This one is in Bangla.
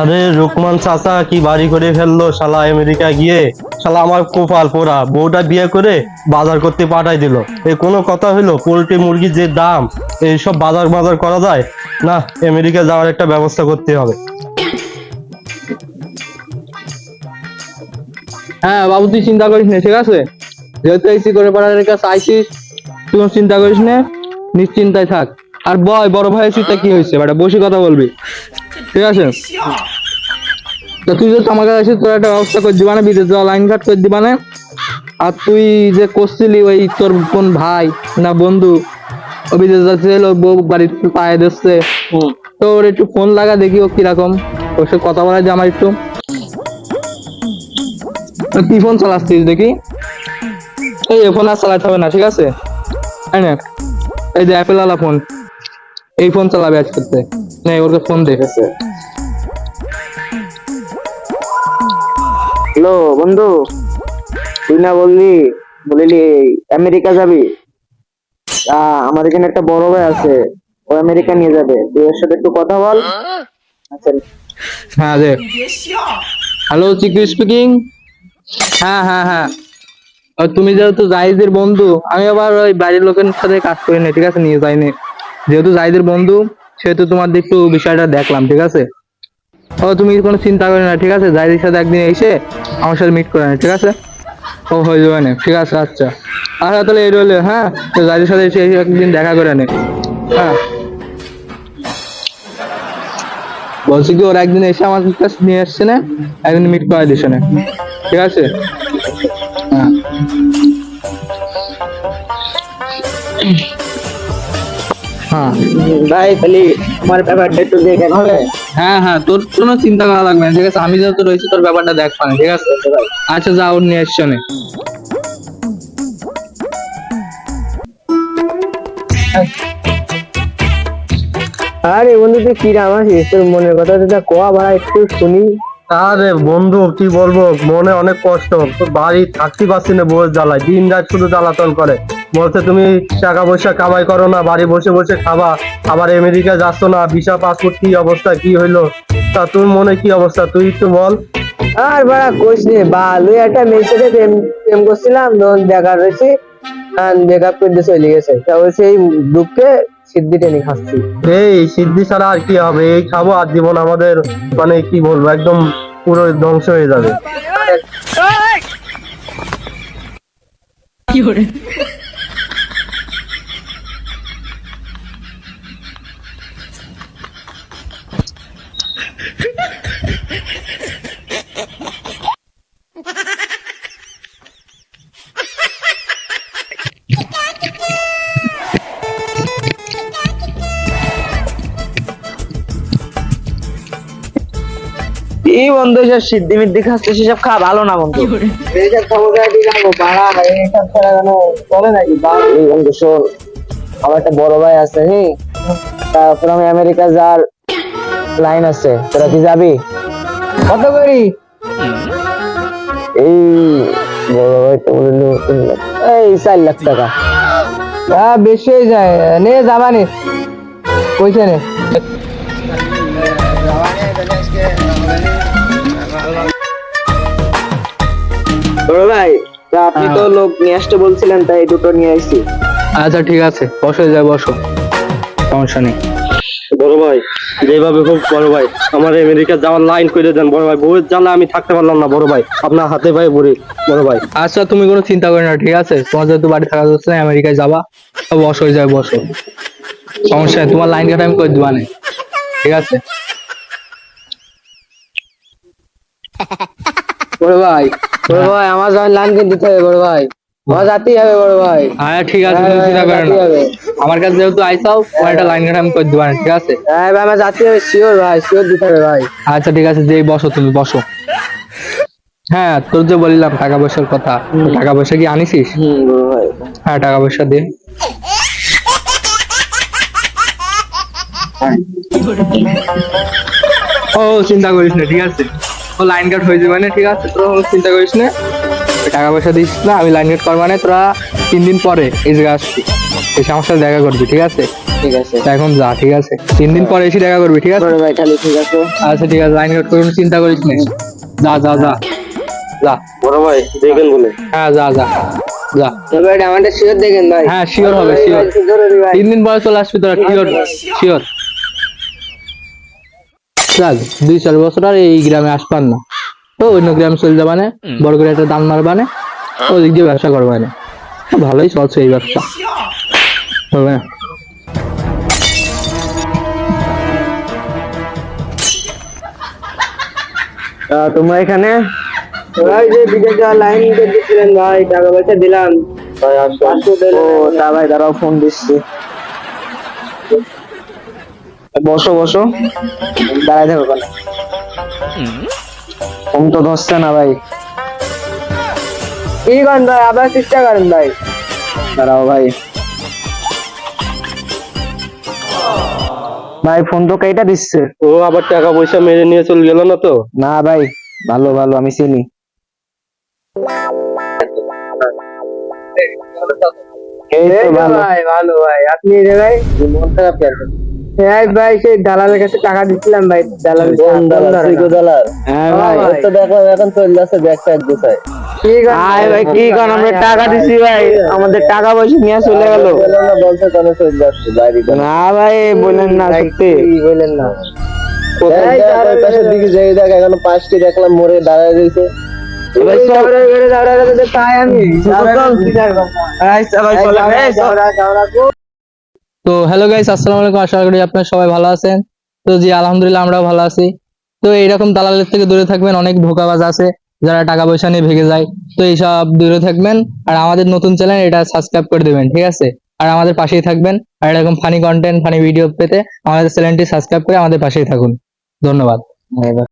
আরে রুকমান চাচা, কি বাড়ি করে ফেলল শালা আমেরিকা গিয়ে? শালা আমার কোপাল পোড়া। বউটা বিয়ে করে বাজার করতে পাঠাই দিল। এ কোনো কথা হলো পোল্ট্রি মুরগির যে দাম, এইসব বাজার বাজার করা যায়? না, আমেরিকা যাওয়ার একটা ব্যবস্থা করতে হবে। হ্যাঁ বাবু, তুই চিন্তা করিস না, ঠিক আছে? যেহেতু এসি করে পাড়ার কাছে আইসিস, তুই চিন্তা করিস না। নিশ্চিন্তায় থাক। আর বয় বড় ভাই চিন্তা কি হয়েছে? বেটা বসে কথা বলবি। ঠিক আছে? তো তুই যদি আমার কাছে তোর একটা ব্যবস্থা করে দিবা না বিদেশ যাওয়া লাইন ঘাট করে দিবা না আর তুই যে করছিলি ওই তোর কোন ভাই না বন্ধু ও বিদেশ যাচ্ছে এলো বউ বাড়ির পায়ে দিচ্ছে তো ওর একটু ফোন লাগা দেখি ও কীরকম। ওর সাথে কথা বলা যে আমার একটু। কি ফোন চালাচ্ছিস দেখি? এই ফোন আর চালাতে হবে না ঠিক আছে? তাই না? এই যে অ্যাপেল আলা ফোন এই ফোন চালাবে আজ করতে না ওর ফোন দেখেছে। হ্যালো বন্ধু তুই না বললি বলিলি আমেরিকা যাবি? আহ, আমার এখানে একটা বড় ভাই আছে ও আমেরিকা নিয়ে যাবে। তুই ওর সাথে একটু কথা বল। আচ্ছা। হ্যাঁ দে হ্যালো চিকু স্পিকিং হ্যাঁ হ্যাঁ হ্যাঁ। তুমি যেহেতু জাহিদের বন্ধু, আমি আবার ওই বাড়ির লোকের সাথে কাজ করি না ঠিক আছে? নিয়ে যাইনি যেহেতু জাহিদের বন্ধু, সেহেতু তোমার একটু বিষয়টা দেখলাম, ঠিক আছে? ও, তুমি কোনো চিন্তা করো না, ঠিক আছে? জাহিদের সাথে একদিন এসে আমার সাথে মিট করে না ঠিক আছে? ও, হয়ে যাবে না, ঠিক আছে আচ্ছা। আচ্ছা তাহলে এই রইল হ্যাঁ? তো জাহিদের সাথে এসে এসে একদিন দেখা করে নে হ্যাঁ? বলছি কি, ওরা একদিন এসে আমার কাছে নিয়ে আসছে না? একদিন মিট করে দিছে না, ঠিক আছে? হ্যাঁ। ভাই তাহলে আমার ব্যাপারটা একটু দেখেন হবে হ্যাঁ হ্যাঁ তোর কোনো চিন্তা করা লাগবে না ঠিক আছে? আমি যেহেতু রয়েছি তোর ব্যাপারটা দেখ পানি ঠিক আছে? আচ্ছা যা ওর নিয়ে এসছে আরে বন্ধু তুই কি রাম আছিস? তোর মনের কথা যেটা কোয়া ভাড়া একটু শুনি। আরে বন্ধু কি বলব? মনে অনেক কষ্ট। তোর বাড়ি থাকতে পারছি না বউয়ের জ্বালায়। দিন রাত শুধু জ্বালাতন করে। বলছে তুমি টাকা পয়সা কামাই করো না বাড়ি বসে বসে খাবা। আবার আমেরিকা যাচ্ছ না ভিসা পাসপোর্ট কি অবস্থা কি হইল? তা তোর মনে কি অবস্থা? তুই একটু বল। আর ভাড়া কোচ নে বালু একটা মেয়ের সাথে প্রেম প্রেম করছিলাম তখন দেখা রয়েছে ব্রেকআপ করে চলে গেছে। তা ওই সেই দুঃখে সিদ্ধি টেনে খাচ্ছি। এই সিদ্ধি ছাড়া আর কি হবে? এই খাব আর জীবন আমাদের মানে কি বলব একদম পুরো ধ্বংস হয়ে যাবে। এই বন্ধু এসব সিদ্ধি মিদ্ধি খাচ্ছে সেসব খাওয়া ভালো না বন্ধু। এইসব খবর কি খাব বাড়া এইসব ছাড়া কেন চলে নাকি? এই বন্ধু শোন আমার একটা বড় ভাই আছে হ্যাঁ তারপর আমি আমেরিকা যাওয়ার লাইন আছে। তোরা কি যাবি? কত করি? এই বড় ভাই তো বলল এই চার লাখ টাকা। হ্যাঁ বেশি হয়ে যায়। নে যাবানি। পয়সা নে। বড় ভাই তা আপনি তো লোক নিয়ে আসতে বলছিলেন তাই দুটো নিয়ে আসছি আচ্ছা ঠিক আছে। বসে যায় বসো। সমস্যা নেই। বড় ভাই যেভাবে হোক বড় ভাই আমার আমেরিকা যাওয়ার লাইন করে দেন বড় ভাই। বউয়ের জ্বালা আমি থাকতে পারলাম না বড় ভাই। আপনার হাতে পায়ে পড়ি বড় ভাই। আচ্ছা তুমি কোনো চিন্তা করো না ঠিক আছে? তোমার যেহেতু বাড়ি থাকা যাচ্ছে না আমেরিকায় যাবা। তো বসো হয়ে যায় বসো। সমস্যা নেই তোমার লাইন কাটা আমি করে দিবা না ঠিক আছে? বড় ভাই বড় ভাই আমার যখন লাইন কিনে দিতে হবে বড় ভাই। আমার যাতেই হবে বড় ভাই। হ্যাঁ ঠিক আছে তুমি চিন্তা করো না। আমার কাছে যেহেতু আইসাও একটা লাইন কাটা আমি করে দিবা ঠিক আছে? হ্যাঁ ভাই আমার যাতে হবে শিওর ভাই শিওর দিতে হবে ভাই। আচ্ছা ঠিক আছে যেই বসো তুমি বসো। হ্যাঁ তোর যে বললাম টাকা পয়সার কথা টাকা পয়সা কি ভাই। হ্যাঁ টাকা পয়সা দে। ও চিন্তা করিস না ঠিক আছে। ও লাইন কাট হয়ে যাবে মানে ঠিক আছে তোরা চিন্তা করিস না। টাকা পয়সা দিস না আমি লাইন কাট করব মানে তোরা তিন দিন পরে এই জায়গায় আসছি এসে আমার সাথে দেখা করবি ঠিক আছে? ঠিক আছে। এখন যা ঠিক আছে? তিন দিন পরে এসে দেখা করবি ঠিক আছে? ভাই তাহলে ঠিক আছে। আচ্ছা ঠিক আছে লাইন কাট করুন চিন্তা করিস না। যা যা যা। যা। বড় ভাই দেখেন বলে। হ্যাঁ যা যা। যা। তবে আমাদের শিওর দেখেন ভাই। হ্যাঁ শিওর হবে শিওর তিন দিন পরে চলে আসবি তোরা শিওর শিওর যাক দুই চার বছর আর এই গ্রামে আসবার না। তো অন্য গ্রামে চলে যাবানে বড় করে একটা দান মারবানে ওদিক দিয়ে ব্যবসা করবানে ভালোই চলছে এই ব্যবসা। হবে না তোমরা এখানে? ভাই যে বিদেশ যাওয়ার লাইন দিচ্ছিলেন ভাই টাকা পয়সা দিলাম। ও তা ভাই দাঁড়াও ফোন দিচ্ছি। বসো বসো। দাঁড়াই থাকো কেন ফোন তো ধরছে না ভাই। কি করেন ভাই? আবার চেষ্টা করেন ভাই? দাঁড়াও ভাই। ভাই ফোন তো কেটা দিচ্ছে? ও আবার টাকা পয়সা মেরে নিয়ে চলে গেল না তো? না ভাই ভালো ভালো আমি চিনি। এই তো ভালো। ভালো ভাই। আপনি রে ভাই? মন খারাপ কেন? হ্যাঁ ভাই সেই দালালের কাছে টাকা দিছিলাম ভাই দালাল দালাল? হ্যাঁ ভাই। তো দেখলাম এখন চলে যাচ্ছে ব্যাগ সাইড গোছায় আয় ভাই কি কর আমরা টাকা দিছি ভাই আমাদের টাকা পয়সা নিয়ে চলে গেল। বলছে কেন চলে যাচ্ছে না ভাই বলেন না সত্যি। বলেন না? পাশের দিকে যাই দেখ এখন পাঁচটি দেখলাম মোড়ে দাঁড়ায় রয়েছে। ভাই চল। তাই আমি। তো হ্যালো গাইস আসসালামু আলাইকুম। আশা করি আপনারা সবাই ভালো আছেন। তো জি, আলহামদুলিল্লাহ, আমরাও ভালো আছি। তো এইরকম দালালের থেকে দূরে থাকবেন, অনেক ধোকাবাজ আছে, যারা টাকা পয়সা নিয়ে ভেগে যায়। তো এইসব দূরে থাকবেন, আর আমাদের নতুন চ্যানেল এটা সাবস্ক্রাইব করে দেবেন, ঠিক আছে? আর আমাদের পাশেই থাকবেন, আর এরকম ফানি কন্টেন্ট ফানি ভিডিও পেতে আমাদের চ্যানেলটি সাবস্ক্রাইব করে আমাদের পাশেই থাকুন। ধন্যবাদ।